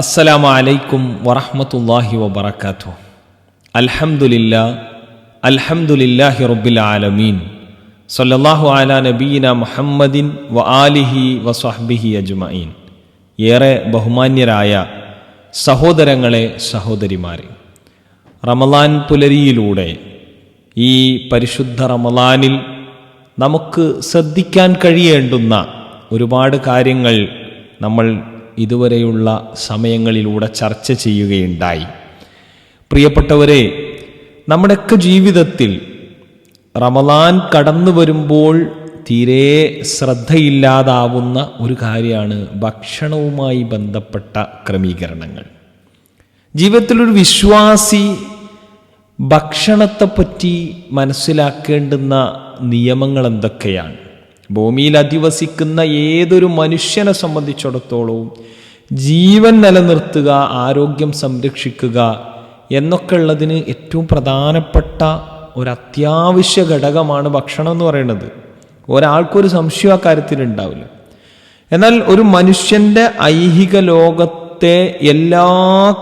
അസ്സലാമു അലൈക്കും വറഹ്മത്തുള്ളാഹി വബറകാതുഹു. അൽഹംദുലില്ലാ അൽഹംദുലില്ലാഹി റബ്ബിൽ ആലമീൻ. അലാ നബീന മുഹമ്മദിൻ വ ആലിഹി വസ്വഹ്ബിഹി അജ്മീൻ ഏറെ ബഹുമാന്യരായ സഹോദരങ്ങളെ സഹോദരിമാരെ റമലാൻ പുലരിയിലൂടെ ഈ പരിശുദ്ധ റമലാനിൽ നമുക്ക് ശ്രദ്ധിക്കാൻ കഴിയേണ്ടുന്ന ഒരുപാട് കാര്യങ്ങൾ നമ്മൾ ഇതുവരെയുള്ള സമയങ്ങളിലൂടെ ചർച്ച ചെയ്യുകയുണ്ടായി. പ്രിയപ്പെട്ടവരെ നമ്മുടെയൊക്കെ ജീവിതത്തിൽ റമദാൻ കടന്നു വരുമ്പോൾ തീരെ ശ്രദ്ധയില്ലാതാവുന്ന ഒരു കാര്യമാണ് ഭക്ഷണവുമായി ബന്ധപ്പെട്ട ക്രമീകരണങ്ങൾ. ജീവിതത്തിലൊരു വിശ്വാസി ഭക്ഷണത്തെപ്പറ്റി മനസ്സിലാക്കേണ്ടുന്ന നിയമങ്ങൾ എന്തൊക്കെയാണ് ഭൂമിയിൽ അധിവസിക്കുന്ന ഏതൊരു മനുഷ്യനെ സംബന്ധിച്ചിടത്തോളവും ജീവൻ നിലനിർത്തുക ആരോഗ്യം സംരക്ഷിക്കുക എന്നൊക്കെ ഉള്ളതിന് ഏറ്റവും പ്രധാനപ്പെട്ട ഒരു അത്യാവശ്യ ഘടകമാണ് ഭക്ഷണം എന്ന് പറയുന്നത്. ഒരാൾക്കൊരു സംശയം ആ കാര്യത്തിൽ ഉണ്ടാവില്ല. എന്നാൽ ഒരു മനുഷ്യന്റെ ഐഹിക ലോകത്തെ എല്ലാ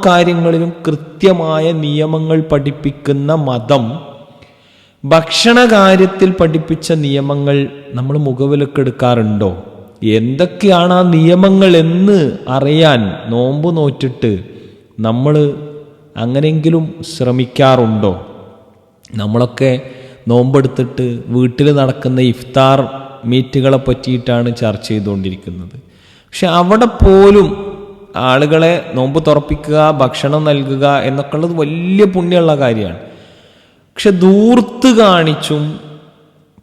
കാര്യങ്ങളിലും കൃത്യമായ നിയമങ്ങൾ പഠിപ്പിക്കുന്ന മതം ഭക്ഷണ കാര്യത്തിൽ പഠിപ്പിച്ച നിയമങ്ങൾ നമ്മൾ മുഖവിലക്കെടുക്കാറുണ്ടോ എന്തൊക്കെയാണ് ആ നിയമങ്ങൾ എന്ന് അറിയാൻ നോമ്പ് നോറ്റിട്ട് നമ്മൾ അങ്ങനെയെങ്കിലും ശ്രമിക്കാറുണ്ടോ? നമ്മളൊക്കെ നോമ്പെടുത്തിട്ട് വീട്ടിൽ നടക്കുന്ന ഇഫ്താർ മീറ്റുകളെ പറ്റിയിട്ടാണ് ചർച്ച ചെയ്തുകൊണ്ടിരിക്കുന്നത്. പക്ഷെ അവിടെ പോലും ആളുകളെ നോമ്പ് തുറപ്പിക്കുക ഭക്ഷണം നൽകുക എന്നൊക്കെ ഉള്ളത് വലിയ പുണ്യമുള്ള കാര്യമാണ്. പക്ഷെ ദൂർത്ത് കാണിച്ചും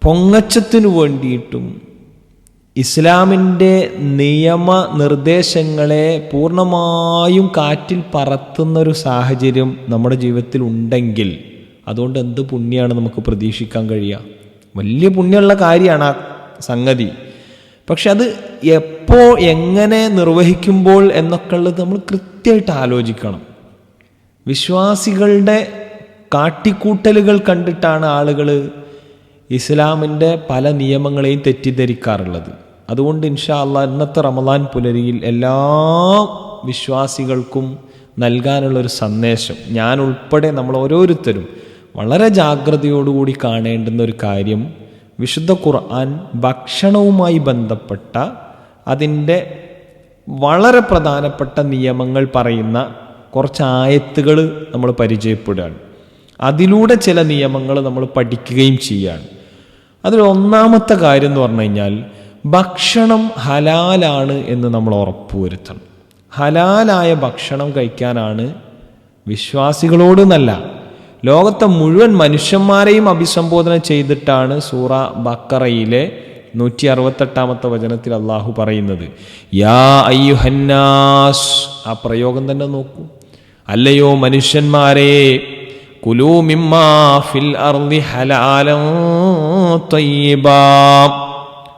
പൊങ്ങച്ചത്തിനു വേണ്ടിയിട്ടും ഇസ്ലാമിന്റെ നിയമ നിർദ്ദേശങ്ങളെ പൂർണമായും കാറ്റിൽ പറത്തുന്ന ഒരു സാഹചര്യം നമ്മുടെ ജീവിതത്തിൽ ഉണ്ടെങ്കിൽ അതുകൊണ്ട് എന്ത് പുണ്യമാണ് നമുക്ക് പ്രതീക്ഷിക്കാൻ കഴിയുക? വലിയ പുണ്യമുള്ള കാര്യമാണ് ആ സംഗതി. പക്ഷെ അത് എപ്പോൾ എങ്ങനെ നിർവഹിക്കുമ്പോൾ എന്നൊക്കെ ഉള്ളത് നമ്മൾ കൃത്യമായിട്ട് ആലോചിക്കണം. വിശ്വാസികളുടെ കാട്ടിക്കൂട്ടലുകൾ കണ്ടിട്ടാണ് ആളുകൾ ഇസ്ലാമിന്റെ പല നിയമങ്ങളെയും തെറ്റിദ്ധരിക്കാറുള്ളത്. അതുകൊണ്ട് ഇൻഷാ അല്ല ഇന്നത്തെ റമദാൻ പുലരിയിൽ എല്ലാ വിശ്വാസികൾക്കും നൽകാനുള്ളൊരു സന്ദേശം. ഞാൻ ഉൾപ്പെടെ നമ്മൾ ഓരോരുത്തരും വളരെ ജാഗ്രതയോടുകൂടി കാണേണ്ടുന്ന ഒരു കാര്യം വിശുദ്ധ ഖുർആൻ ഭക്ഷണവുമായി ബന്ധപ്പെട്ട അതിന്റെ വളരെ പ്രധാനപ്പെട്ട നിയമങ്ങൾ പറയുന്ന കുറച്ച് ആയത്തുകൾ നമ്മൾ പരിചയപ്പെടുകയാണ്. അതിലൂടെ ചില നിയമങ്ങൾ നമ്മൾ പഠിക്കുകയും ചെയ്യുകയാണ് അതിൽ ഒന്നാമത്തെ കാര്യം എന്ന് പറഞ്ഞു കഴിഞ്ഞാൽ ഭക്ഷണം ഹലാലാണ് എന്ന് നമ്മൾ ഉറപ്പുവരുത്തണം ഹലാലായ ഭക്ഷണം കഴിക്കാനാണ് വിശ്വാസികളോട് എന്നല്ല ലോകത്തെ മുഴുവൻ മനുഷ്യന്മാരെയും അഭിസംബോധന ചെയ്തിട്ടാണ് സൂറ ബക്കറയിലെ നൂറ്റി അറുപത്തെട്ടാമത്തെ വചനത്തിൽ അള്ളാഹു പറയുന്നത്. യാ അയ്യുഹന്നാസ്. ആ പ്രയോഗം തന്നെ നോക്കൂ. അല്ലയോ മനുഷ്യന്മാരെ കുലൂ മിമ്മാ ഫിൽ അർദി ഹലാലൻ തയ്യിബാ.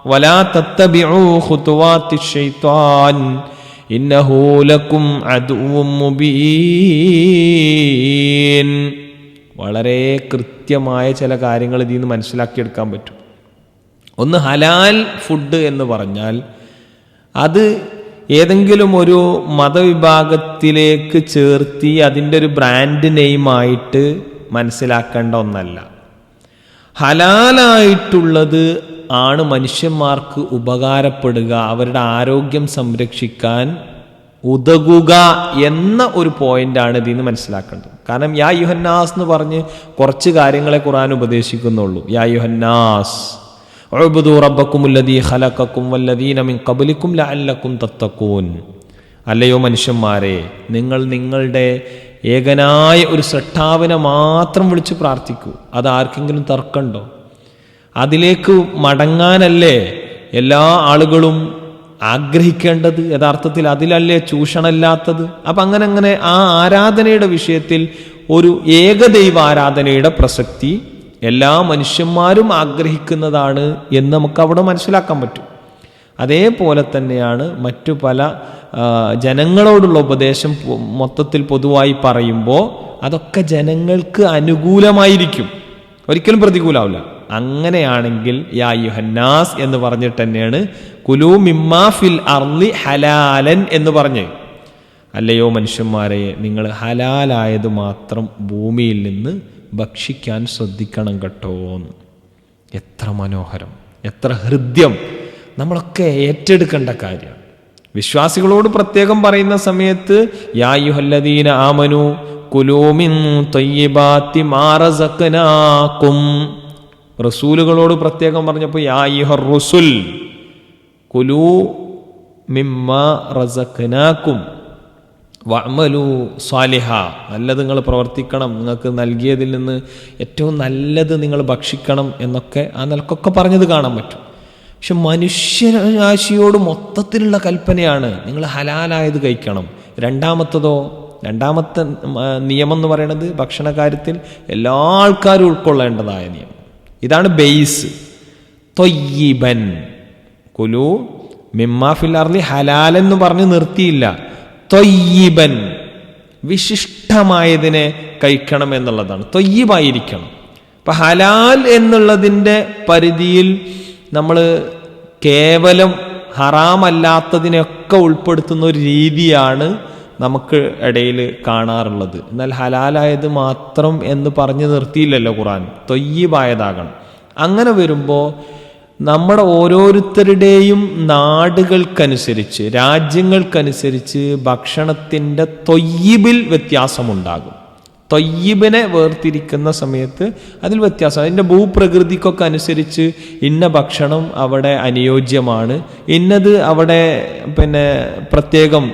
വലാ തത്തബിഉ ഖുതുവാത്തി ശൈത്താൻ. ഇന്നഹു ലക്കും അദുവ്വും മുബീൻ. വളരെ കൃത്യമായ ചില കാര്യങ്ങൾ ഇതിൽ നിന്ന് മനസ്സിലാക്കിയെടുക്കാൻ പറ്റും. ഒന്ന് ഹലാൽ ഫുഡ് എന്ന് പറഞ്ഞാൽ അത് ഏതെങ്കിലും ഒരു മതവിഭാഗത്തിലേക്ക് ചേർത്തി അതിന്റെ ഒരു ബ്രാൻഡ് നെയിമായിട്ട് മനസ്സിലാക്കേണ്ട ഒന്നല്ല. ഹലാലായിട്ടുള്ളത് ആണ് മനുഷ്യന്മാർക്ക് ഉപകാരപ്പെടുക അവരുടെ ആരോഗ്യം സംരക്ഷിക്കാൻ ഉതകുക എന്ന ഒരു പോയിന്റാണ് ഇതിൽ നിന്ന് മനസ്സിലാക്കേണ്ടത്. കാരണം യാ യുഹന്നാസ് എന്ന് പറഞ്ഞ് കുറച്ച് കാര്യങ്ങളെ ഖുറാൻ ഉപദേശിക്കുന്നുള്ളൂ. യാ യുഹന്നാസ്. ഉഅ്ബുദു റബ്ബക്കുമുല്ലദീ ഖലഖക്കും വല്ലദീന മിൻ ഖബ്ലിക്കും ലഅല്ലക്കും തത്തഖൂൻ. അല്ലയോ മനുഷ്യന്മാരെ നിങ്ങൾ നിങ്ങളുടെ ഏകനായ ഒരു സൃഷ്ടാവിനെ മാത്രം വിളിച്ച് പ്രാർത്ഥിക്കൂ. അത് ആർക്കെങ്കിലും തർക്കമുണ്ടോ? അതിലേക്ക് മടങ്ങാനല്ലേ എല്ലാ ആളുകളും ആഗ്രഹിക്കേണ്ടത്? യഥാർത്ഥത്തിൽ അതിലല്ലേ ചൂഷണമില്ലാത്തത്? അപ്പം അങ്ങനെ അങ്ങനെ ആ ആരാധനയുടെ വിഷയത്തിൽ ഒരു ഏകദൈവ ആരാധനയുടെ പ്രസക്തി എല്ലാ മനുഷ്യന്മാരും ആഗ്രഹിക്കുന്നതാണ് എന്ന് നമുക്ക് അവിടെ മനസ്സിലാക്കാൻ പറ്റും. അതേപോലെ തന്നെയാണ് മറ്റു പല ജനങ്ങളോടുള്ള ഉപദേശം മൊത്തത്തിൽ പൊതുവായി പറയുമ്പോൾ അതൊക്കെ ജനങ്ങൾക്ക് അനുകൂലമായിരിക്കും. ഒരിക്കലും പ്രതികൂലാവില്ല. അങ്ങനെയാണെങ്കിൽ യാ യുഹന്നാസ് എന്ന് പറഞ്ഞിട്ട് തന്നെയാണ് കുലു മിമ്മാ ഫിൽ അർലി ഹലാലൻ എന്ന് പറഞ്ഞ്. അല്ലയോ മനുഷ്യന്മാരെ നിങ്ങൾ ഹലാലായത് മാത്രം ഭൂമിയിൽ നിന്ന് ഭക്ഷിക്കാൻ ശ്രദ്ധിക്കണം കേട്ടോ എത്ര മനോഹരം എത്ര ഹൃദ്യം. നമ്മളൊക്കെ ഏറ്റെടുക്കേണ്ട കാര്യമാണ് വിശ്വാസികളോട് പ്രത്യേകം പറയുന്ന സമയത്ത് യായുഹല്ലദീന ആമനു കുലൂമിൻ തൊയ്യബാത്തി മാറസക്കനാക്കും റസൂലുകളോട് പ്രത്യേകം പറഞ്ഞപ്പോൾ യായുഹർ റുസുൽ കുലു മിമ്മ റസക്കനാക്കും വഅമലു സ്വാലിഹ നല്ലത് നിങ്ങൾ പ്രവർത്തിക്കണം നിങ്ങൾക്ക് നൽകിയതിൽ നിന്ന് ഏറ്റവും നല്ലത് നിങ്ങൾ ഭക്ഷിക്കണം എന്നൊക്കെ ആ നിലക്കൊക്കെ പറഞ്ഞത് കാണാൻ പറ്റും. പക്ഷെ മനുഷ്യരാശിയോട് മൊത്തത്തിലുള്ള കൽപ്പനയാണ് നിങ്ങൾ ഹലാലായത് കഴിക്കണം. രണ്ടാമത്തതോ രണ്ടാമത്തെ നിയമം എന്ന് പറയുന്നത് ഭക്ഷണ കാര്യത്തിൽ എല്ലാ ആൾക്കാരും ഉൾക്കൊള്ളേണ്ടതായ നിയമം. ഇതാണ് ബേസ് തൊയ്യിബൻ. കുലു മിമ്മാഫിൽ അർലി ഹലാലെന്ന് പറഞ്ഞ് നിർത്തിയില്ല. തൊയ്യിബൻ. വിശിഷ്ടമായതിനെ കഴിക്കണം എന്നുള്ളതാണ്. തൊയ്യീബായിരിക്കണം. അപ്പൊ ഹലാൽ എന്നുള്ളതിന്റെ പരിധിയിൽ നമ്മൾ കേവലം ഹറാമല്ലാത്തതിനൊക്കെ ഉൾപ്പെടുത്തുന്ന ഒരു രീതിയാണ് നമുക്ക് ഇടയിൽ കാണാറുള്ളത്. എന്നാൽ ഹലാലായത് മാത്രം എന്ന് പറഞ്ഞു നിർത്തിയില്ലല്ലോ ഖുറാൻ തൊയ്യീബായതാകണം. അങ്ങനെ വരുമ്പോൾ നമ്മുടെ ഓരോരുത്തരുടെയും നാടുകൾക്കനുസരിച്ച് രാജ്യങ്ങൾക്കനുസരിച്ച് ഭക്ഷണത്തിന്റെ തൊയ്യിബിൽ വ്യത്യാസമുണ്ടാകും. തൊയ്യിബിനെ വേർതിരിക്കുന്ന സമയത്ത് അതിൽ വ്യത്യാസം. അതിന്റെ ഭൂപ്രകൃതിക്കൊക്കെ അനുസരിച്ച് ഇന്ന ഭക്ഷണം അവിടെ അനുയോജ്യമാണ്. ഇന്നത് അവിടെ പിന്നെ പ്രത്യേകം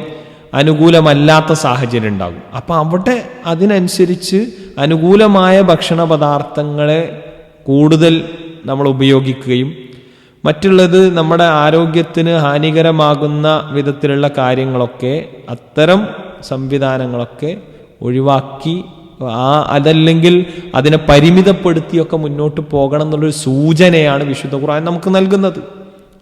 അനുകൂലമല്ലാത്ത സാഹചര്യം ഉണ്ടാകും അപ്പം അവിടെ അതിനനുസരിച്ച് അനുകൂലമായ ഭക്ഷണ പദാർത്ഥങ്ങളെ കൂടുതൽ നമ്മൾ ഉപയോഗിക്കുകയും മറ്റുള്ളത് നമ്മുടെ ആരോഗ്യത്തിന് ഹാനികരമാകുന്ന വിധത്തിലുള്ള കാര്യങ്ങളൊക്കെ അത്തരം സംവിധാനങ്ങളൊക്കെ ഒഴിവാക്കി ആ അതല്ലെങ്കിൽ അതിനെ പരിമിതപ്പെടുത്തിയൊക്കെ മുന്നോട്ട് പോകണം എന്നുള്ളൊരു സൂചനയാണ് വിശുദ്ധ ഖുർആൻ നമുക്ക് നൽകുന്നത്.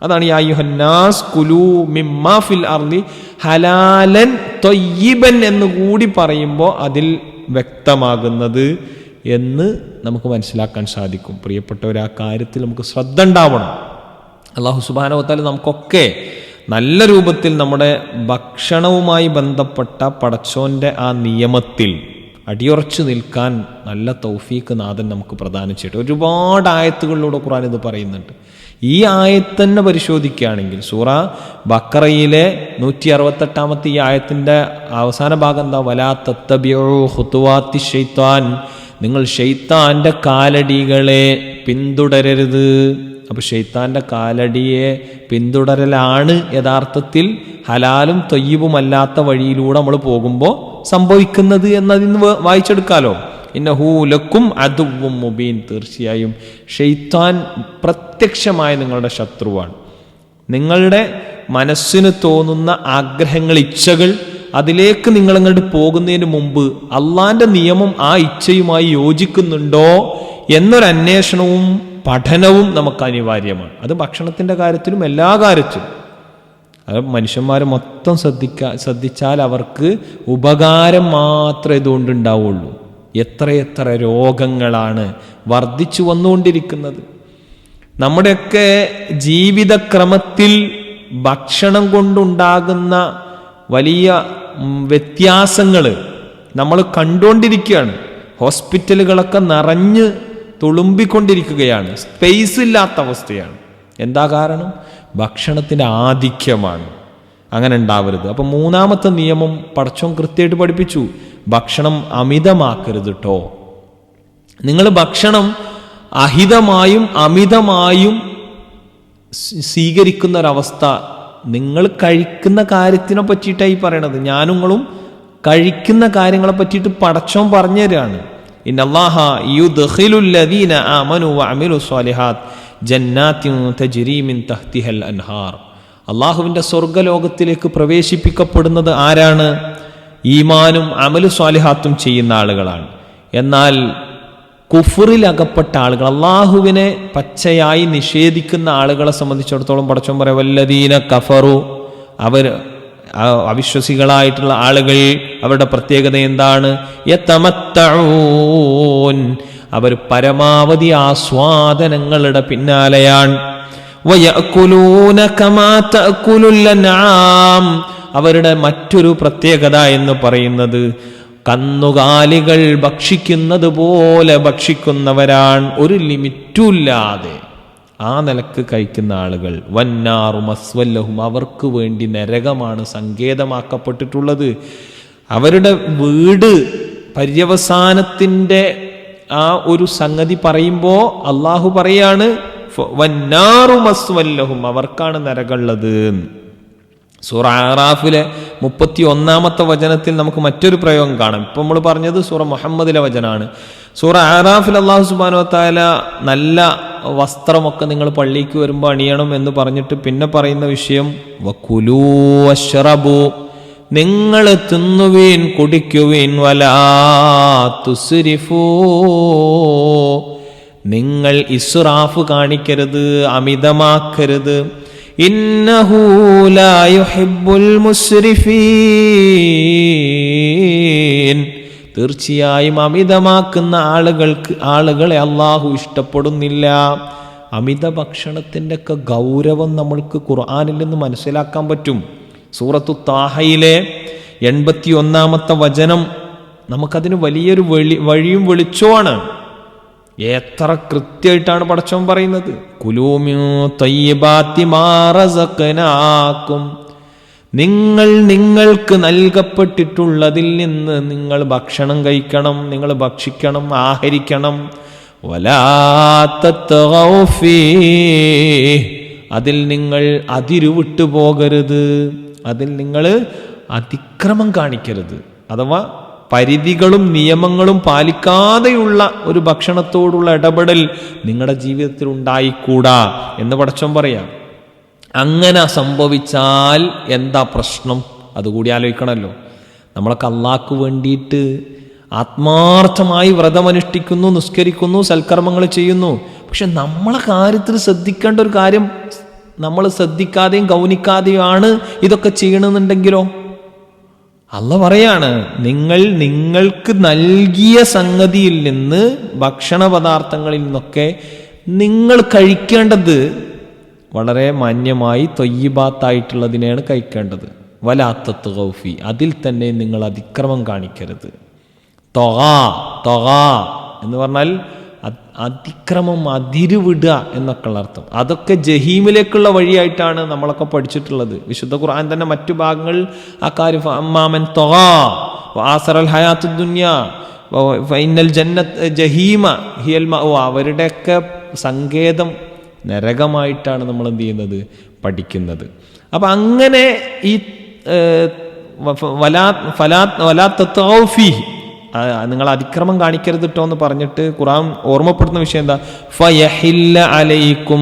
അതാണ് യാ അയ്യുഹന്നാസ് കുലു മിമ്മാ ഫിൽ അർലി ഹലാലൻ തൊയ്യബൻ എന്ന് കൂടി പറയുമ്പോൾ അതിൽ വ്യക്തമാകുന്നത് എന്ന് നമുക്ക് മനസ്സിലാക്കാൻ സാധിക്കും. പ്രിയപ്പെട്ടവർ ആ കാര്യത്തിൽ നമുക്ക് ശ്രദ്ധ ഉണ്ടാവണം. അള്ളാഹു സുബാനവത്താൽ നമുക്കൊക്കെ നല്ല രൂപത്തിൽ നമ്മുടെ ഭക്ഷണവുമായി ബന്ധപ്പെട്ട പടച്ചോന്റെ ആ നിയമത്തിൽ അടിയുറച്ചു നിൽക്കാൻ നല്ല തൗഫീക്ക് നാഥൻ നമുക്ക് പ്രദാനം ചെയ്യട്ടെ. ഒരുപാട് ആയത്തുകളിലൂടെ ഖുറാൻ ഇത് പറയുന്നുണ്ട്. ഈ ആയത്തന്നെ പരിശോധിക്കുകയാണെങ്കിൽ സൂറ ബക്കറയിലെ നൂറ്റി അറുപത്തെട്ടാമത്തെ ഈ ആയത്തിന്റെ അവസാന ഭാഗം എന്താ? വലാ തത്തബിയോ ഷെയ്ത്താൻ നിങ്ങൾ ഷെയ്ത്താന്റെ കാലടികളെ പിന്തുടരരുത്. അപ്പോൾ ഷെയ്ത്താന്റെ കാലടിയെ പിന്തുടരലാണ് യഥാർത്ഥത്തിൽ ഹലാലും തൊയ്യവുമല്ലാത്ത വഴിയിലൂടെ നമ്മൾ പോകുമ്പോൾ സംഭവിക്കുന്നത് എന്നതിൽ നിന്ന് വായിച്ചെടുക്കാലോ. ഇന്നഹൂലക്കും അതുവും മുബീൻ. തീർച്ചയായും ഷെയ്ത്താൻ പ്രത്യക്ഷമായ നിങ്ങളുടെ ശത്രുവാണ്. നിങ്ങളുടെ മനസ്സിന് തോന്നുന്ന ആഗ്രഹങ്ങൾ ഇച്ഛകൾ അതിലേക്ക് നിങ്ങളങ്ങോട്ട് പോകുന്നതിന് മുമ്പ് അള്ളാന്റെ നിയമം ആ ഇച്ഛയുമായി യോജിക്കുന്നുണ്ടോ എന്നൊരു അന്വേഷണവും പഠനവും നമുക്ക് അനിവാര്യമാണ്. അത് ഭക്ഷണത്തിന്റെ കാര്യത്തിലും എല്ലാ കാര്യത്തിലും. അത് മനുഷ്യന്മാർ മൊത്തം ശ്രദ്ധിക്ക ശ്രദ്ധിച്ചാൽ അവർക്ക് ഉപകാരം മാത്രമേ ഇതുകൊണ്ടുണ്ടാവുള്ളൂ. എത്ര എത്രയെത്ര രോഗങ്ങളാണ് വർദ്ധിച്ചു വന്നുകൊണ്ടിരിക്കുന്നത്. നമ്മുടെയൊക്കെ ജീവിതക്രമത്തിൽ ഭക്ഷണം കൊണ്ടുണ്ടാകുന്ന വലിയ വ്യത്യാസങ്ങൾ നമ്മൾ കണ്ടുകൊണ്ടിരിക്കുകയാണ്. ഹോസ്പിറ്റലുകളൊക്കെ നിറഞ്ഞ് തുളുമ്പിക്കൊണ്ടിരിക്കുകയാണ്. സ്പേസ് ഇല്ലാത്ത അവസ്ഥയാണ്. എന്താ കാരണം? ഭക്ഷണത്തിന്റെ ആധിക്യമാണ്. അങ്ങനെ ഉണ്ടാവരുത്. അപ്പം മൂന്നാമത്തെ നിയമം പടച്ചോൻ കൃത്യമായിട്ട് പഠിപ്പിച്ചു. ഭക്ഷണം അമിതമാക്കരുത് കേട്ടോ നിങ്ങൾ ഭക്ഷണം അഹിതമായും അമിതമായും സ്വീ- സ്വീകരിക്കുന്ന ഒരവസ്ഥ നിങ്ങൾ കഴിക്കുന്ന കാര്യത്തിനെ പറ്റിയിട്ടായി പറയണത്. ഞാനുങ്ങളും കഴിക്കുന്ന കാര്യങ്ങളെ പറ്റിയിട്ട് പടച്ചോൻ പറഞ്ഞു അൻഹാർ. അള്ളാഹുവിന്റെ സ്വർഗലോകത്തിലേക്ക് പ്രവേശിപ്പിക്കപ്പെടുന്നത് ആരാണ്? ഈമാനും അമലു സ്വാലിഹാത്തും ചെയ്യുന്ന ആളുകളാണ്. എന്നാൽ കുഫറിൽ അകപ്പെട്ട ആളുകൾ അള്ളാഹുവിനെ പച്ചയായി നിഷേധിക്കുന്ന ആളുകളെ സംബന്ധിച്ചിടത്തോളം പടച്ചോം പറയാം വല്ലദീന കഫറു. അവർ അവിശ്വസികളായിട്ടുള്ള ആളുകൾ അവരുടെ പ്രത്യേകത എന്താണ്. അവർ പരമാവധി ആസ്വാദനങ്ങളുടെ പിന്നാലെയാണ്. അവരുടെ മറ്റൊരു പ്രത്യേകത എന്ന് പറയുന്നത് കന്നുകാലികൾ ഭക്ഷിക്കുന്നത് പോലെ ഭക്ഷിക്കുന്നവരാണ്. ഒരു ലിമിറ്റുമില്ലാതെ ആ നിലയ്ക്ക് കഴിക്കുന്ന ആളുകൾ. വന്നാറും അസ്വല്ലഹും അവർക്ക് വേണ്ടി നരകമാണ് സങ്കേതമാക്കപ്പെട്ടിട്ടുള്ളത്. അവരുടെ വീട് പര്യവസാനത്തിന്റെ ആ ഒരു സംഗതി പറയുമ്പോൾ അള്ളാഹു പറയാണ് വന്നാറും അസ്വല്ലഹും അവർക്കാണ് നരകമുള്ളത്. സൂറ ആറാഫിലെ മുപ്പത്തി ഒന്നാമത്തെ വചനത്തിൽ നമുക്ക് മറ്റൊരു പ്രയോഗം കാണാം. ഇപ്പം നമ്മൾ പറഞ്ഞത് സൂറ മുഹമ്മദിലെ വചനാണ് സൂറ ആറാഫിൽ അള്ളാഹു സുബാനോ താല നല്ല വസ്ത്രമൊക്കെ നിങ്ങൾ പള്ളിക്ക് വരുമ്പോൾ അണിയണം എന്ന് പറഞ്ഞിട്ട് പിന്നെ പറയുന്ന വിഷയം വക്കുലൂ നിങ്ങൾ തിന്നുവീൻ കുടിക്കുവീൻ വലാ നിങ്ങൾ ഇസുറാഫ് കാണിക്കരുത് അമിതമാക്കരുത് ഇന്നഹു ലാ മുസ്രിഫീൻ തീർച്ചയായും അമിതമാക്കുന്ന ആളുകൾക്ക് ആളുകളെ അള്ളാഹു ഇഷ്ടപ്പെടുന്നില്ല. അമിത ഭക്ഷണത്തിന്റെ ഒക്കെ ഗൗരവം നമ്മൾക്ക് ഖുർആാനിൽ നിന്ന് മനസ്സിലാക്കാൻ പറ്റും. സൂറത്തു താഹയിലെ എൺപത്തി ഒന്നാമത്തെ വചനം നമുക്കതിന് വലിയൊരു വെളി വഴിയും വെളിച്ചമാണ് എത്ര കൃത്യമായിട്ടാണ് പടച്ചവൻ പറയുന്നത്? കുലൂമ്യൂ തയ്യബാത്തി മാറസക്കനാക്കും നിങ്ങൾ നിങ്ങൾക്ക് നൽകപ്പെട്ടിട്ടുള്ളതിൽ നിന്ന് നിങ്ങൾ ഭക്ഷണം കഴിക്കണം നിങ്ങൾ ഭക്ഷിക്കണം ആഹരിക്കണം. അതിൽ നിങ്ങൾ അതിരുവിട്ടു പോകരുത്. അതിൽ നിങ്ങൾ അതിക്രമം കാണിക്കരുത്. അഥവാ പരിധികളും നിയമങ്ങളും പാലിക്കാതെയുള്ള ഒരു ഭക്ഷണത്തോടുള്ള ഇടപെടൽ നിങ്ങളുടെ ജീവിതത്തിൽ ഉണ്ടായിക്കൂടാ എന്ന് പടച്ചോൻ പറയാം. അങ്ങനെ സംഭവിച്ചാൽ എന്താ പ്രശ്നം? അതുകൂടി ആലോചിക്കണമല്ലോ. നമ്മളൊക്കെ അള്ളാഹ്ക്ക് വേണ്ടിയിട്ട് ആത്മാർത്ഥമായി വ്രതമനുഷ്ഠിക്കുന്നു നിസ്കരിക്കുന്നു സൽക്കർമ്മങ്ങൾ ചെയ്യുന്നു. പക്ഷെ നമ്മളെ കാര്യത്തിൽ ശ്രദ്ധിക്കേണ്ട ഒരു കാര്യം നമ്മൾ ശ്രദ്ധിക്കാതെയും ഗൗനിക്കാതെയും ആണ് ഇതൊക്കെ ചെയ്യണമെന്നുണ്ടെങ്കിലോ? അല്ല പറയാണ് നിങ്ങൾ നിങ്ങൾക്ക് നൽകിയ സംഗതിയിൽ നിന്ന് ഭക്ഷണ പദാർത്ഥങ്ങളിൽ നിന്നൊക്കെ നിങ്ങൾ കഴിക്കേണ്ടത് വളരെ മാന്യമായി തൊയ്യബാത്തായിട്ടുള്ളതിനെയാണ് കഴിക്കേണ്ടത്. വലാത്തത്ത് ഗൗഫി അതിൽ തന്നെ നിങ്ങൾ അതിക്രമം കാണിക്കരുത്. തൊക തൊക എന്ന് പറഞ്ഞാൽ അത് അതിക്രമം അതിരുവിടുക എന്നൊക്കെയുള്ള അർത്ഥം. അതൊക്കെ ജഹീമിലേക്കുള്ള വഴിയായിട്ടാണ് നമ്മളൊക്കെ പഠിച്ചിട്ടുള്ളത്. വിശുദ്ധ ഖുർആൻ തന്നെ മറ്റു ഭാഗങ്ങൾ ആ കാര്യം അമ്മാമൻ തൊക ആസറൽ ഹയാത്ത് ദുന്യ ഫൈനൽ ജന്നത്ത് ജഹീമ ഹിയൽ അവരുടെയൊക്കെ സങ്കേതം നരകമായിട്ടാണ് നമ്മൾ എന്ത് ചെയ്യുന്നത്? പഠിക്കുന്നത്. അപ്പം അങ്ങനെ ഈ വലാ ഫലാ വലാ തത്തൗഫി നിങ്ങൾ അതിക്രമം കാണിക്കരുത് കേട്ടോ എന്ന് പറഞ്ഞിട്ട് ഖുറാൻ ഓർമ്മപ്പെടുത്തുന്ന വിഷയം എന്താ? ഫയഹില്ല അലൈക്കും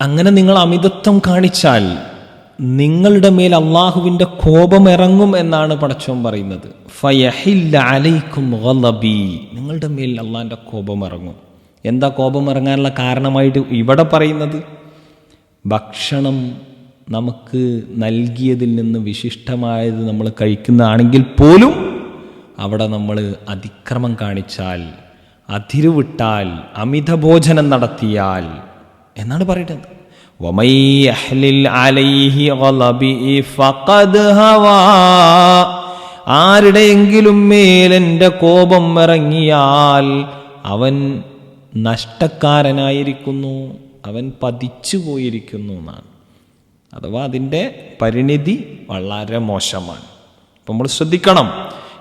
അങ്ങനെ നിങ്ങൾ അമിതത്വം കാണിച്ചാൽ നിങ്ങളുടെ മേൽ അള്ളാഹുവിന്റെ കോപം ഇറങ്ങും എന്നാണ് പടച്ചോൻ പറയുന്നത്. ഫയഹില്ല അലൈക്കും നിങ്ങളുടെ മേൽ അള്ളാഹിന്റെ കോപം ഇറങ്ങും. എന്താ കോപം ഇറങ്ങാനുള്ള കാരണമായിട്ട് ഇവിടെ പറയുന്നത്? ഭക്ഷണം നമുക്ക് നൽകിയതിൽ നിന്ന് വിശിഷ്ടമായത് നമ്മൾ കഴിക്കുന്നതാണെങ്കിൽ പോലും അവിടെ നമ്മൾ അതിക്രമം കാണിച്ചാൽ അതിരുവിട്ടാൽ അമിതഭോജനം നടത്തിയാൽ എന്നാണ് പറയുന്നത്. ആരുടെയെങ്കിലും മേലെന്റെ കോപം ഇറങ്ങിയാൽ അവൻ നഷ്ടക്കാരനായിരിക്കുന്നു. അവൻ പതിച്ചു പോയിരിക്കുന്നു എന്നാണ്. അഥവാ അതിന്റെ പരിണിതി വളരെ മോശമാണ്. അപ്പം നമ്മൾ ശ്രദ്ധിക്കണം.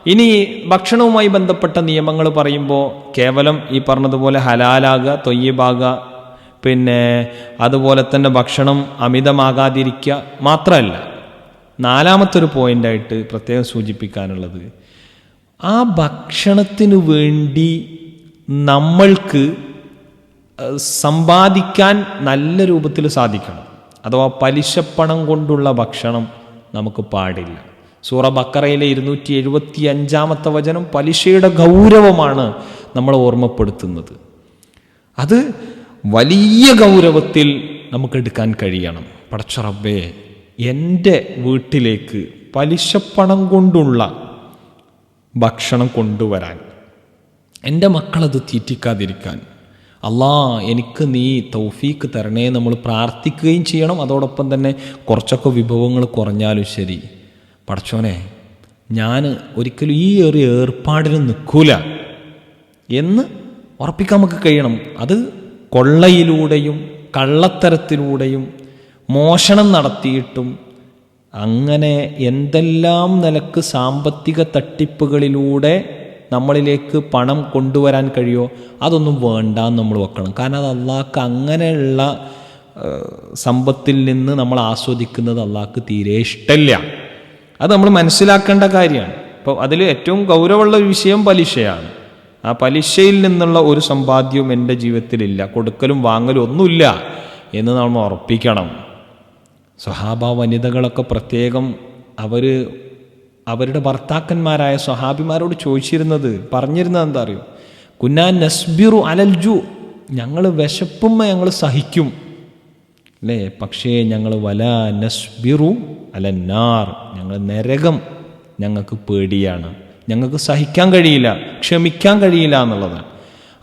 ഇനി ഭക്ഷണവുമായി ബന്ധപ്പെട്ട നിയമങ്ങൾ പറയുമ്പോൾ കേവലം ഈ പറഞ്ഞതുപോലെ ഹലാലാകുക തൊയ്യബാകുക പിന്നെ അതുപോലെ തന്നെ ഭക്ഷണം അമിതമാകാതിരിക്കുക മാത്രമല്ല. നാലാമത്തെ ഒരു പോയിന്റായിട്ട് പ്രത്യേകം സൂചിപ്പിക്കാനുള്ളത് ആ ഭക്ഷണത്തിനു വേണ്ടി നമ്മൾക്ക് സമ്പാദിക്കാൻ നല്ല രൂപത്തിൽ സാധിക്കണം. അഥവാ പലിശപ്പണം കൊണ്ടുള്ള ഭക്ഷണം നമുക്ക് പാടില്ല. സൂറ ബക്കറയിലെ ഇരുന്നൂറ്റി എഴുപത്തി അഞ്ചാമത്തെ വചനം പലിശയുടെ ഗൗരവമാണ് നമ്മൾ ഓർമ്മപ്പെടുത്തുന്നത്. അത് വലിയ ഗൗരവത്തിൽ നമുക്ക് എടുക്കാൻ കഴിയണം. പടച്ചറബേ എന്റെ വീട്ടിലേക്ക് പലിശപ്പണം കൊണ്ടുള്ള ഭക്ഷണം കൊണ്ടുവരാൻ. എന്റെ മക്കളത് തീറ്റിക്കാതിരിക്കാൻ. അല്ലാ എനിക്ക് നീ തൗഫീക്ക് തരണേ നമ്മൾ പ്രാർത്ഥിക്കുകയും ചെയ്യണം. അതോടൊപ്പം തന്നെ കുറച്ചൊക്കെ വിഭവങ്ങൾ കുറഞ്ഞാലും ശരി. പടച്ചോനെ ഞാൻ ഒരിക്കലും ഈ ഒരു ഏർപ്പാടിന് നിൽക്കൂല. എന്ന് ഉറപ്പിക്കാൻ നമുക്ക് കഴിയണം. അത് കൊള്ളയിലൂടെയും കള്ളത്തരത്തിലൂടെയും മോഷണം നടത്തിയിട്ടും അങ്ങനെ എന്തെല്ലാം നിലയ്ക്ക് സാമ്പത്തിക തട്ടിപ്പുകളിലൂടെ നമ്മളിലേക്ക് പണം കൊണ്ടുവരാൻ കഴിയോ? അതൊന്നും വേണ്ടാന്ന് നമ്മൾ വെക്കണം. കാരണം അത് അള്ളാഹ്ക്ക് അങ്ങനെയുള്ള സമ്പത്തിൽ നിന്ന് നമ്മൾ ആസ്വദിക്കുന്നത് അള്ളാഹ്ക്ക് തീരെ ഇഷ്ടമില്ല അത് നമ്മൾ മനസ്സിലാക്കേണ്ട കാര്യമാണ്. അപ്പോൾ അതിൽ ഏറ്റവും ഗൗരവമുള്ള ഒരു വിഷയം പലിശയാണ്. ആ പലിശയിൽ നിന്നുള്ള ഒരു സമ്പാദ്യവും എന്റെ ജീവിതത്തിലില്ല. കൊടുക്കലും വാങ്ങലും ഒന്നുമില്ല എന്ന് നമ്മൾ ഉറപ്പിക്കണം. സ്വഹാബ വനിതകളൊക്കെ പ്രത്യേകം അവർ അവരുടെ ഭർത്താക്കന്മാരായ സ്വഹാബിമാരോട് ചോദിച്ചിരുന്നത് പറഞ്ഞിരുന്നത് എന്താ അറിയോ? കുന്നാൻ നസ്ബിറു അലൽജു ഞങ്ങൾ വിശപ്പുമ്മ ഞങ്ങൾ സഹിക്കും. അല്ലേ? പക്ഷേ ഞങ്ങൾ വല നസ്ബിറു അലന്നാർ ഞങ്ങൾ നരകം ഞങ്ങൾക്ക് പേടിയാണ്. ഞങ്ങൾക്ക് സഹിക്കാൻ കഴിയില്ല ക്ഷമിക്കാൻ കഴിയില്ല എന്നുള്ളതാണ്.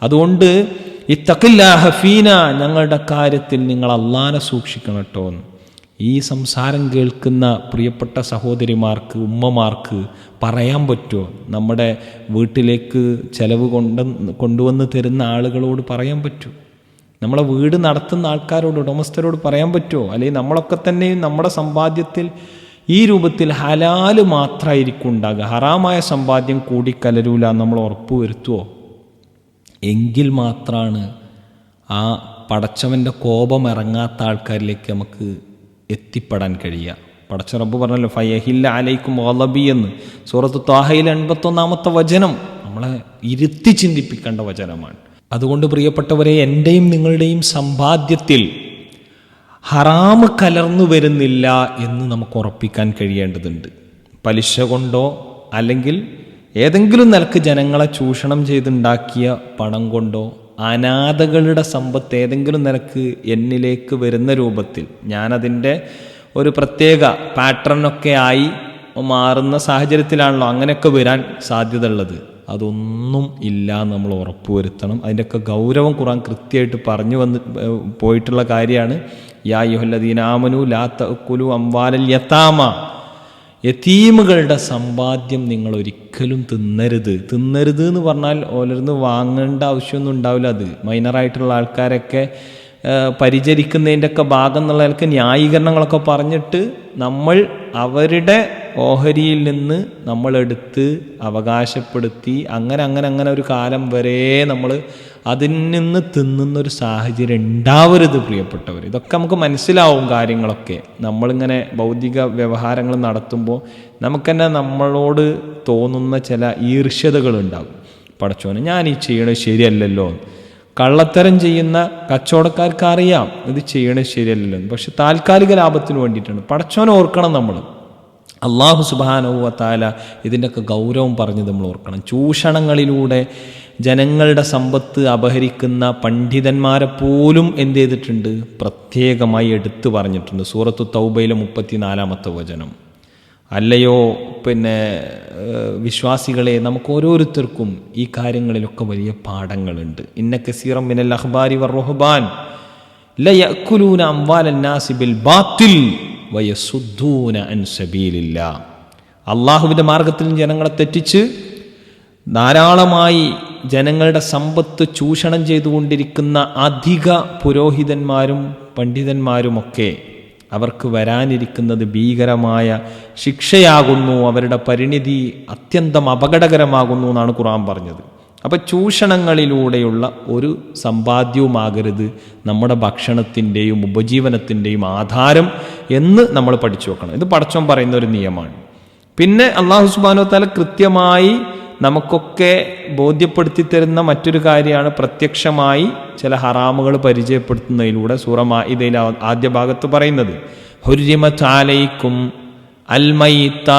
അതുകൊണ്ട് ഈ തക്കില്ലാ ഹഫീന ഞങ്ങളുടെ കാര്യത്തിൽ നിങ്ങൾ അള്ളാനെ സൂക്ഷിക്കണം കേട്ടോ എന്ന്. ഈ സംസാരം കേൾക്കുന്ന പ്രിയപ്പെട്ട സഹോദരിമാർക്ക് ഉമ്മമാർക്ക് പറയാൻ പറ്റുമോ? നമ്മുടെ വീട്ടിലേക്ക് ചെലവ് കൊണ്ട് കൊണ്ടുവന്ന് തരുന്ന ആളുകളോട് പറയാൻ പറ്റുമോ? നമ്മളെ വീട് നടത്തുന്ന ആൾക്കാരോട് ഉടമസ്ഥരോട് പറയാൻ പറ്റുമോ? അല്ലെങ്കിൽ നമ്മളൊക്കെ തന്നെയും നമ്മുടെ സമ്പാദ്യത്തിൽ ഈ രൂപത്തിൽ ഹലാൽ മാത്രമായിരിക്കും ഉണ്ടാകുക. ഹറാമായ സമ്പാദ്യം കൂടിക്കലരൂല കലരൂല നമ്മൾ ഉറപ്പ് വരുത്തുമോ? എങ്കിൽ മാത്രമാണ് ആ പടച്ചവന്റെ കോപം ഇറങ്ങാത്ത ആൾക്കാരിലേക്ക് നമുക്ക് എത്തിപ്പെടാൻ കഴിയുക പടച്ച റബ്ബ് പറഞ്ഞല്ലോ ഫയഹില്ല അലൈക്കും വലബി എന്ന്. സൂറത്ത് താഹയിൽ എൺപത്തൊന്നാമത്തെ വചനം നമ്മളെ ഇരുത്തി ചിന്തിപ്പിക്കേണ്ട വചനമാണ്. അതുകൊണ്ട് പ്രിയപ്പെട്ടവരെ എന്റെയും നിങ്ങളുടെയും സമ്പാദ്യത്തിൽ ഹറാമ് കലർന്നു വരുന്നില്ല എന്ന് നമുക്ക് ഉറപ്പിക്കാൻ കഴിയേണ്ടതുണ്ട്. പലിശ കൊണ്ടോ അല്ലെങ്കിൽ ഏതെങ്കിലും നിലയ്ക്ക് ജനങ്ങളെ ചൂഷണം ചെയ്തുണ്ടാക്കിയ പണം കൊണ്ടോ അനാഥകളുടെ സമ്പത്ത് ഏതെങ്കിലും നിനക്ക് എന്നിലേക്ക് വരുന്ന രൂപത്തിൽ ഞാനതിന്റെ ഒരു പ്രത്യേക പാറ്റേണൊക്കെ ആയി മാറുന്ന സാഹചര്യത്തിലാണല്ലോ അങ്ങനെയൊക്കെ വരാൻ സാധ്യത ഉള്ളത് അതൊന്നും ഇല്ല നമ്മൾ ഉറപ്പുവരുത്തണം അതിന്റെയൊക്കെ ഗൗരവം ഖുറാൻ കൃത്യമായിട്ട് പറഞ്ഞു വന്ന് പോയിട്ടുള്ള കാര്യമാണ്. യാ യുഹല്ലദീനാമനു ലാ അംബാലൽ അംവാലൽ യത്താമ യതീമുകളുടെ സമ്പാദ്യം നിങ്ങൾ ഒരിക്കലും തിന്നരുത്. തിന്നരുത് എന്ന് പറഞ്ഞാൽ ഓലർന്ന് വാങ്ങേണ്ട ആവശ്യമൊന്നും ഉണ്ടാവില്ല. അത് മൈനറായിട്ടുള്ള ആൾക്കാരൊക്കെ ഏഹ്, പരിചരിക്കുന്നതിന്റെ ഒക്കെ ഭാഗം എന്നുള്ള നിലയ്ക്ക് ന്യായീകരണങ്ങളൊക്കെ പറഞ്ഞിട്ട് നമ്മൾ അവരുടെ ഓഹരിയിൽ നിന്ന് നമ്മളെടുത്ത് അവകാശപ്പെടുത്തി അങ്ങനെ അങ്ങനെ അങ്ങനെ ഒരു കാലം വരെ നമ്മൾ അതിൽ നിന്ന് തിന്നുന്നൊരു സാഹചര്യം ഉണ്ടാവരുത് പ്രിയപ്പെട്ടവർ. ഇതൊക്കെ നമുക്ക് മനസ്സിലാവും കാര്യങ്ങളൊക്കെ. നമ്മളിങ്ങനെ ഭൗതിക വ്യവഹാരങ്ങൾ നടത്തുമ്പോൾ നമുക്ക് തന്നെ നമ്മളോട് തോന്നുന്ന ചില ഈർഷ്യതകൾ ഉണ്ടാകും. പടച്ചോനെ ഞാൻ ഈ ചെയ്യണത് ശരിയല്ലല്ലോ കള്ളത്തരം ചെയ്യുന്ന കച്ചവടക്കാർക്ക് അറിയാം ഇത് ചെയ്യണേ ശരിയല്ലല്ലോ. പക്ഷെ താൽക്കാലിക ലാഭത്തിന് വേണ്ടിയിട്ടാണ്. പടച്ചോനെ ഓർക്കണം നമ്മൾ അള്ളാഹു സുബാനുവത്താല ഇതിന്റെയൊക്കെ ഗൗരവം പറഞ്ഞ് നമ്മൾ ഓർക്കണം. ചൂഷണങ്ങളിലൂടെ ജനങ്ങളുടെ സമ്പത്ത് അപഹരിക്കുന്ന പണ്ഡിതന്മാരെ പോലും എന്ത് ചെയ്തിട്ടുണ്ട്? പ്രത്യേകമായി എടുത്തു പറഞ്ഞിട്ടുണ്ട്. സൂറത്തു തൗബയിലെ മുപ്പത്തിനാലാമത്തെ വചനം. അല്ലയോ പിന്നെ വിശ്വാസികളെ നമുക്ക് ഓരോരുത്തർക്കും ഈ കാര്യങ്ങളിലൊക്കെ വലിയ പാഠങ്ങളുണ്ട്. ഇന്ന കസീറം മിനൽ അഹ്ബാരി വർ ലയക്കുലൂന അംവാലന്നാസി ബിൽ ബാത്തിൽ അൻ സബീലില്ല. അള്ളാഹുവിന്റെ മാർഗത്തിൽ ജനങ്ങളെ തെറ്റിച്ച് ധാരാളമായി ജനങ്ങളുടെ സമ്പത്ത് ചൂഷണം ചെയ്തുകൊണ്ടിരിക്കുന്ന അധിക പുരോഹിതന്മാരും പണ്ഡിതന്മാരുമൊക്കെ അവർക്ക് വരാനിരിക്കുന്നത് ഭീകരമായ ശിക്ഷയാകുന്നു അവരുടെ പരിണിതി അത്യന്തം അപകടകരമാകുന്നു എന്നാണ് ഖുറാൻ പറഞ്ഞത്. അപ്പം ചൂഷണങ്ങളിലൂടെയുള്ള ഒരു സമ്പാദ്യവുമാകരുത്. നമ്മുടെ ഭക്ഷണത്തിന്റെയും ഉപജീവനത്തിന്റെയും ആധാരം എന്ന് നമ്മൾ പഠിച്ചു വെക്കണം. ഇത് പടച്ചോൻ പറയുന്ന ഒരു നിയമമാണ് പിന്നെ അള്ളാഹു സുബാനോ താല കൃത്യമായി നമുക്കൊക്കെ ബോധ്യപ്പെടുത്തി തരുന്ന മറ്റൊരു കാര്യമാണ് പ്രത്യക്ഷമായി ചില ഹറാമുകൾ പരിചയപ്പെടുത്തുന്നതിലൂടെ സൂറമാ ഇതിൽ ആദ്യ ഭാഗത്ത് പറയുന്നത്. ഹുരിമത്താലയിക്കും അൽമൈത്ത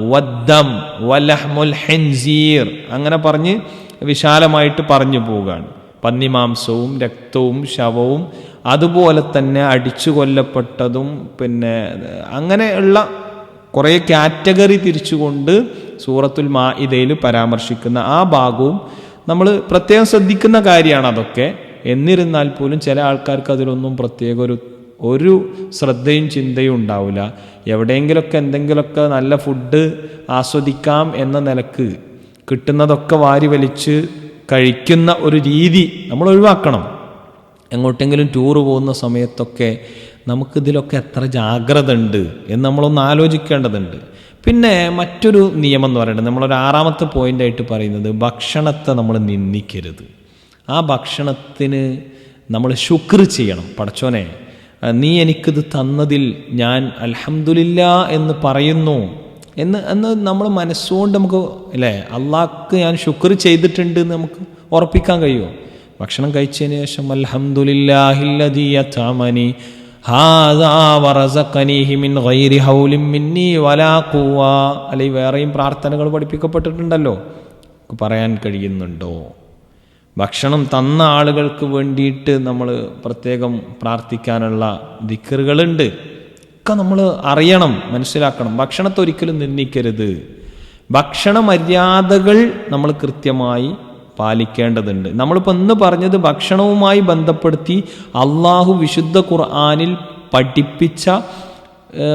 വദ്ദം വലഹ്മുൽ ഹെൻസീർ അങ്ങനെ പറഞ്ഞ് വിശാലമായിട്ട് പറഞ്ഞു പോവുകയാണ്. പന്നിമാംസവും രക്തവും ശവവും അതുപോലെ തന്നെ അടിച്ചു കൊല്ലപ്പെട്ടതും പിന്നെ അങ്ങനെയുള്ള കുറേ കാറ്റഗറി തിരിച്ചുകൊണ്ട് സൂറത്തുൽ മാഇദയിൽ പരാമർശിക്കുന്ന ആ ഭാഗവും നമ്മൾ പ്രത്യേകം ശ്രദ്ധിക്കുന്ന കാര്യമാണ് അതൊക്കെ. എന്നിരുന്നാൽ പോലും ചില ആൾക്കാർക്ക് അതിലൊന്നും പ്രത്യേക ഒരു ഒരു ശ്രദ്ധയും ചിന്തയും ഉണ്ടാവില്ല. എവിടെയെങ്കിലുമൊക്കെ എന്തെങ്കിലുമൊക്കെ നല്ല ഫുഡ് ആസ്വദിക്കാം എന്ന നിലയ്ക്ക് കിട്ടുന്നതൊക്കെ വാരി വലിച്ച് കഴിക്കുന്ന ഒരു രീതി നമ്മൾ ഒഴിവാക്കണം. എങ്ങോട്ടെങ്കിലും ടൂറ് പോകുന്ന സമയത്തൊക്കെ നമുക്കിതിലൊക്കെ എത്ര ജാഗ്രത ഉണ്ട് എന്ന് നമ്മളൊന്ന് ആലോചിക്കേണ്ടതുണ്ട്. പിന്നെ മറ്റൊരു നിയമം എന്ന് പറയുന്നത് നമ്മളൊരു ആറാമത്തെ പോയിന്റായിട്ട് പറയുന്നത് ഭക്ഷണത്തെ നമ്മൾ നിന്ദിക്കരുത്. ആ ഭക്ഷണത്തിന് നമ്മൾ ശുക്ർ ചെയ്യണം. പടച്ചോനെ നീ എനിക്കിത് തന്നതിൽ ഞാൻ അലഹമുല്ല എന്ന് പറയുന്നു എന്ന് എന്ന് നമ്മൾ മനസ്സുകൊണ്ട് നമുക്ക് അല്ലേ അള്ളാഹ്ക്ക് ഞാൻ ശുക്ർ ചെയ്തിട്ടുണ്ട് എന്ന് നമുക്ക് ഉറപ്പിക്കാൻ കഴിയുമോ? ഭക്ഷണം കഴിച്ചതിന് ശേഷം അൽഹംദുലില്ലാഹില്ലദീ അത്അമനി ഹാദാ വറസഖനീഹി മിൻ ഗൈരി ഹൗലിൻ മിന്നി വലാ ഖുവ. അല്ലെ വേറെയും പ്രാർത്ഥനകൾ പഠിപ്പിക്കപ്പെട്ടിട്ടുണ്ടല്ലോ. പറയാൻ കഴിയുന്നുണ്ടോ? ഭക്ഷണം തന്ന ആളുകൾക്ക് വേണ്ടിയിട്ട് നമ്മൾ പ്രത്യേകം പ്രാർത്ഥിക്കാനുള്ള ദിക്കറുകളുണ്ട് ഒക്കെ നമ്മൾ അറിയണം മനസ്സിലാക്കണം. ഭക്ഷണത്തെ ഒരിക്കലും നിന്ദിക്കരുത്. ഭക്ഷണ മര്യാദകൾ നമ്മൾ കൃത്യമായി പാലിക്കേണ്ടതുണ്ട്. നമ്മളിപ്പോൾ ഇന്ന് പറഞ്ഞത് ഭക്ഷണവുമായി ബന്ധപ്പെടുത്തി അള്ളാഹു വിശുദ്ധ ഖുർആാനിൽ പഠിപ്പിച്ച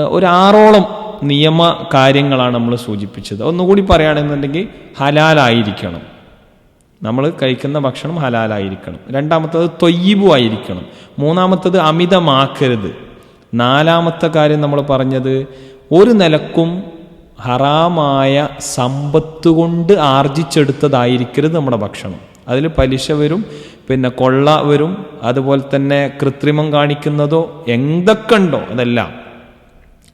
ഒരാറോളം നിയമ കാര്യങ്ങളാണ് നമ്മൾ സൂചിപ്പിച്ചത്. ഒന്നുകൂടി പറയുകയാണെന്നുണ്ടെങ്കിൽ ഹലാലായിരിക്കണം. നമ്മൾ കഴിക്കുന്ന ഭക്ഷണം ഹലാലായിരിക്കണം. രണ്ടാമത്തത് തൊയ്യബു ആയിരിക്കണം. മൂന്നാമത്തത് അമിതമാക്കരുത്. നാലാമത്തെ കാര്യം നമ്മൾ പറഞ്ഞത് ഒരു നിലക്കും ഹറാമായ സമ്പത്ത് കൊണ്ട് ആർജിച്ചെടുത്തതായിരിക്കരുത് നമ്മുടെ ഭക്ഷണം. അതിൽ പലിശ വരും പിന്നെ കൊള്ള വരും അതുപോലെ തന്നെ കൃത്രിമം കാണിക്കുന്നതോ എന്തൊക്കെ ഉണ്ടോ അതെല്ലാം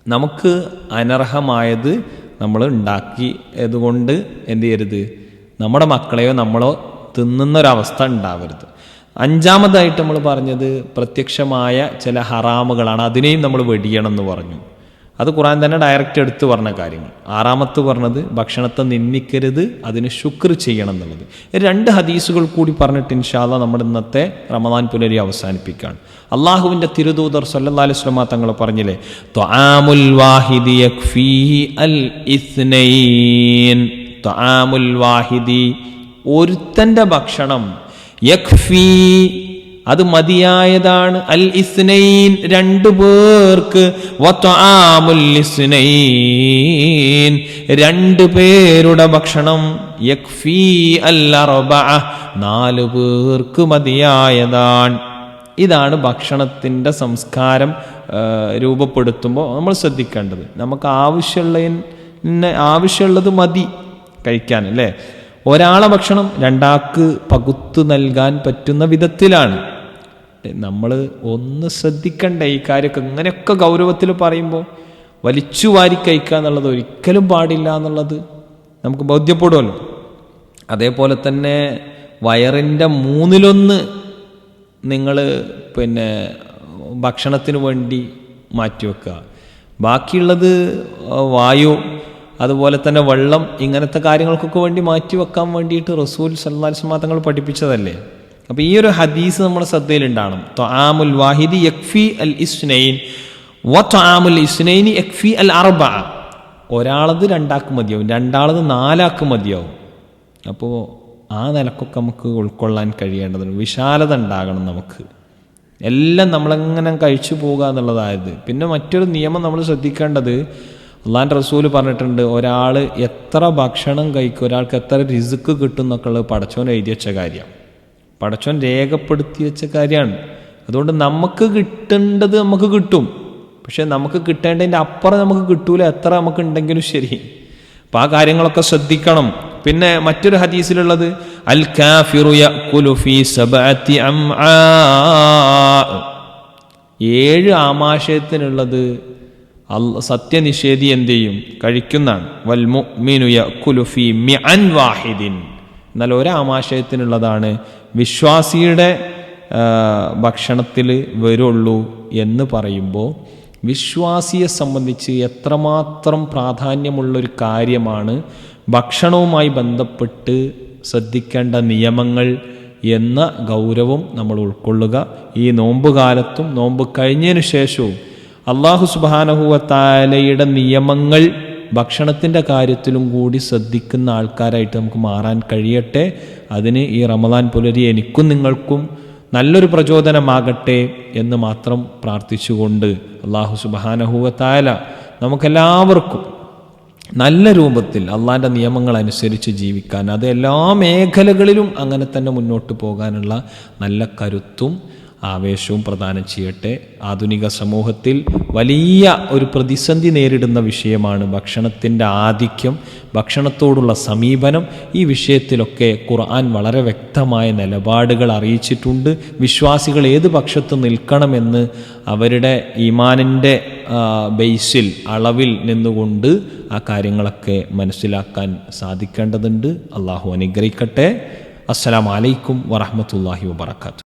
നമുക്ക് അനർഹമായത് നമ്മൾ ഉണ്ടാക്കി അതുകൊണ്ട് എന്ത് ചെയ്യരുത്? നമ്മുടെ മക്കളെയോ നമ്മളോ തിന്നുന്നൊരവസ്ഥ ഉണ്ടാവരുത്. അഞ്ചാമതായിട്ട് നമ്മൾ പറഞ്ഞത് പ്രത്യക്ഷമായ ചില ഹറാമുകളാണ്. അതിനെയും നമ്മൾ വെടിയണം എന്ന് പറഞ്ഞു. അത് ഖുറാൻ തന്നെ ഡയറക്റ്റ് എടുത്ത് പറഞ്ഞ കാര്യങ്ങൾ. ആറാമത്ത് പറഞ്ഞത് ഭക്ഷണത്തെ നിന്ദിക്കരുത് അതിന് ശുക്ർ ചെയ്യണം എന്നുള്ളത്. രണ്ട് ഹദീസുകൾ കൂടി പറഞ്ഞിട്ട് ഇൻഷാല്ല നമ്മുടെ ഇന്നത്തെ റമദാൻ പുലരി അവസാനിപ്പിക്കുകയാണ്. അള്ളാഹുവിന്റെ തിരുദൂതർ സല്ലാസ് തങ്ങൾ പറഞ്ഞില്ലേ ത്വആമുൽ വാഹിദി അൽ ഇസ്നൈൻ. ത്വആമുൽ വാഹിദി ഒരുത്തന്റെ ഭക്ഷണം അത് മതിയായതാണ്. അൽ ഇസ്നൈൻ രണ്ടു പേർക്ക്. രണ്ടു പേരുടെ ഭക്ഷണം. നാല് പേർക്ക് മതിയായതാണ്. ഇതാണ് ഭക്ഷണത്തിന്റെ സംസ്കാരം രൂപപ്പെടുത്തുമ്പോൾ നമ്മൾ ശ്രദ്ധിക്കേണ്ടത്. നമുക്ക് ആവശ്യമുള്ളതിന് ആവശ്യമുള്ളത് മതി കഴിക്കാൻ അല്ലേ? ഒരാളെ ഭക്ഷണം രണ്ടാൾക്ക് പകുത്തു നൽകാൻ പറ്റുന്ന വിധത്തിലാണ്. നമ്മൾ ഒന്ന് ശ്രദ്ധിക്കണ്ടേ ഈ കാര്യമൊക്കെ? ഇങ്ങനെയൊക്കെ ഗൗരവത്തിൽ പറയുമ്പോൾ വലിച്ചു വാരി കഴിക്കുക എന്നുള്ളത് ഒരിക്കലും പാടില്ല എന്നുള്ളത് നമുക്ക് ബോധ്യപ്പെടുമല്ലോ. അതേപോലെ തന്നെ വയറിന്റെ മൂന്നിലൊന്ന് നിങ്ങൾ പിന്നെ ഭക്ഷണത്തിന് വേണ്ടി മാറ്റിവെക്കുക ബാക്കിയുള്ളത് വായു അതുപോലെ തന്നെ വെള്ളം ഇങ്ങനത്തെ കാര്യങ്ങൾക്കൊക്കെ വേണ്ടി മാറ്റി വെക്കാൻ വേണ്ടിയിട്ട് റസൂൽ സല്ലാസ്മാ തങ്ങൾ പഠിപ്പിച്ചതല്ലേ? അപ്പോൾ ഈ ഒരു ഹദീസ് നമ്മുടെ ശ്രദ്ധയിലുണ്ടാകണം. ത്വആമുൽ വാഹിദി യക്ഫി അൽ ഇസ്നൈൻ വ ത്വആമുൽ ഇസ്നൈനി യക്ഫി അൽ അർബ ഒരാളത് രണ്ടാക്ക് മതിയാവും രണ്ടാളത് നാലാക്ക് മതിയാവും. അപ്പോൾ ആ നിലക്കൊക്കെ നമുക്ക് ഉൾക്കൊള്ളാൻ കഴിയേണ്ടതുണ്ട്. വിശാലത ഉണ്ടാകണം നമുക്ക്. എല്ലാം നമ്മളെങ്ങനെ കഴിച്ചു പോകുക എന്നുള്ളതായത്. പിന്നെ മറ്റൊരു നിയമം നമ്മൾ ശ്രദ്ധിക്കേണ്ടത് അള്ളാൻ റസൂൽ പറഞ്ഞിട്ടുണ്ട് ഒരാൾ എത്ര ഭക്ഷണം കഴിക്കും ഒരാൾക്ക് എത്ര റിസുക്ക് കിട്ടും എന്നൊക്കെ ഉള്ളത് പടച്ചോൻ എഴുതി വെച്ച കാര്യം. പടച്ചോൻ രേഖപ്പെടുത്തി വെച്ച കാര്യമാണ്. അതുകൊണ്ട് നമുക്ക് കിട്ടേണ്ടത് നമുക്ക് കിട്ടും. പക്ഷെ നമുക്ക് കിട്ടേണ്ടതിന്റെ അപ്പുറം നമുക്ക് കിട്ടൂല. എത്ര നമുക്ക് ഉണ്ടെങ്കിലും ശരി. അപ്പം ആ കാര്യങ്ങളൊക്കെ ശ്രദ്ധിക്കണം. പിന്നെ മറ്റൊരു ഹദീസിലുള്ളത് അൽ കാഫിറു സബഅത്തി ഏഴ് ആമാശയത്തിനുള്ളത് സത്യനിഷേധി എന്ത് ചെയ്യും? കഴിക്കുന്നതാണ്. വൽ മുഅ്മിനു യഅ്കുലു ഫീ മിഅൻ വാഹിദിൻ. എന്നാൽ ഒരാമാശയത്തിനുള്ളതാണ് വിശ്വാസിയുടെ ഭക്ഷണത്തിൽ വരുള്ളൂ എന്ന് പറയുമ്പോൾ വിശ്വാസിയെ സംബന്ധിച്ച് എത്രമാത്രം പ്രാധാന്യമുള്ളൊരു കാര്യമാണ് ഭക്ഷണവുമായി ബന്ധപ്പെട്ട് ശ്രദ്ധിക്കേണ്ട നിയമങ്ങൾ എന്ന ഗൗരവം നമ്മൾ ഉൾക്കൊള്ളുക. ഈ നോമ്പ് കാലത്തും നോമ്പ് കഴിഞ്ഞതിന് ശേഷവും അള്ളാഹു സുബാനഹുവത്താലയുടെ നിയമങ്ങൾ ഭക്ഷണത്തിന്റെ കാര്യത്തിലും കൂടി ശ്രദ്ധിക്കുന്ന ആൾക്കാരായിട്ട് നമുക്ക് മാറാൻ കഴിയട്ടെ. അതിന് ഈ റമദാൻ പുലരി എനിക്കും നിങ്ങൾക്കും നല്ലൊരു പ്രചോദനമാകട്ടെ എന്ന് മാത്രം പ്രാർത്ഥിച്ചുകൊണ്ട് അള്ളാഹു സുബാനഹൂവത്തായാല നമുക്കെല്ലാവർക്കും നല്ല രൂപത്തിൽ അള്ളാന്റെ നിയമങ്ങൾ അനുസരിച്ച് ജീവിക്കാൻ അത് എല്ലാ മേഖലകളിലും അങ്ങനെ തന്നെ മുന്നോട്ട് പോകാനുള്ള നല്ല കരുത്തും ആവേശവും പ്രദാനം ചെയ്യട്ടെ. ആധുനിക സമൂഹത്തിൽ വലിയ ഒരു പ്രതിസന്ധി നേരിടുന്ന വിഷയമാണ് ഭക്ഷണത്തിന്റെ ആധിക്യം ഭക്ഷണത്തോടുള്ള സമീപനം. ഈ വിഷയത്തിലൊക്കെ ഖുർആൻ വളരെ വ്യക്തമായ നിലപാടുകൾ അറിയിച്ചിട്ടുണ്ട്. വിശ്വാസികൾ ഏത് പക്ഷത്ത് നിൽക്കണമെന്ന് അവരുടെ ഈമാനിന്റെ ബേസിൽ അളവിൽ നിന്നുകൊണ്ട് ആ കാര്യങ്ങളൊക്കെ മനസ്സിലാക്കാൻ സാധിക്കേണ്ടതുണ്ട്. അള്ളാഹു അനുഗ്രഹിക്കട്ടെ. അസ്സലാമലൈക്കും വറഹമത്തല്ലാഹി വാത്തു